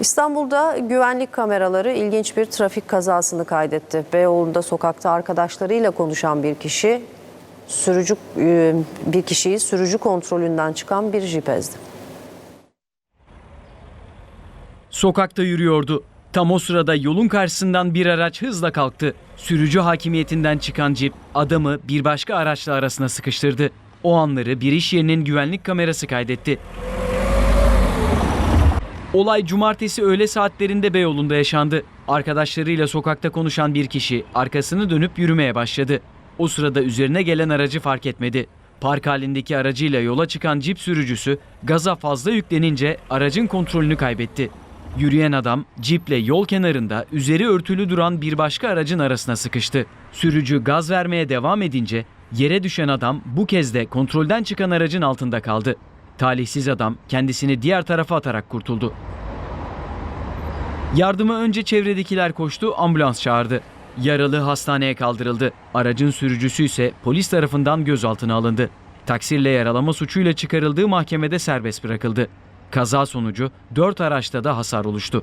İstanbul'da güvenlik kameraları ilginç bir trafik kazasını kaydetti. Beyoğlu'nda sokakta arkadaşlarıyla konuşan bir kişi sürücü e, bir kişiyi sürücü kontrolünden çıkan bir jip ezdi. Sokakta yürüyordu. Tam o sırada yolun karşısından bir araç hızla kalktı. Sürücü hakimiyetinden çıkan cip adamı bir başka araçla arasına sıkıştırdı. O anları bir iş yerinin güvenlik kamerası kaydetti. Olay cumartesi öğle saatlerinde Beyoğlu'nda yaşandı. Arkadaşlarıyla sokakta konuşan bir kişi arkasını dönüp yürümeye başladı. O sırada üzerine gelen aracı fark etmedi. Park halindeki aracıyla yola çıkan cip sürücüsü gaza fazla yüklenince aracın kontrolünü kaybetti. Yürüyen adam ciple yol kenarında üzeri örtülü duran bir başka aracın arasına sıkıştı. Sürücü gaz vermeye devam edince yere düşen adam bu kez de kontrolden çıkan aracın altında kaldı. Talihsiz adam kendisini diğer tarafa atarak kurtuldu. Yardıma önce çevredekiler koştu, ambulans çağırdı. Yaralı hastaneye kaldırıldı. Aracın sürücüsü ise polis tarafından gözaltına alındı. Taksirle yaralama suçuyla çıkarıldığı mahkemede serbest bırakıldı. Kaza sonucu 4 araçta da hasar oluştu.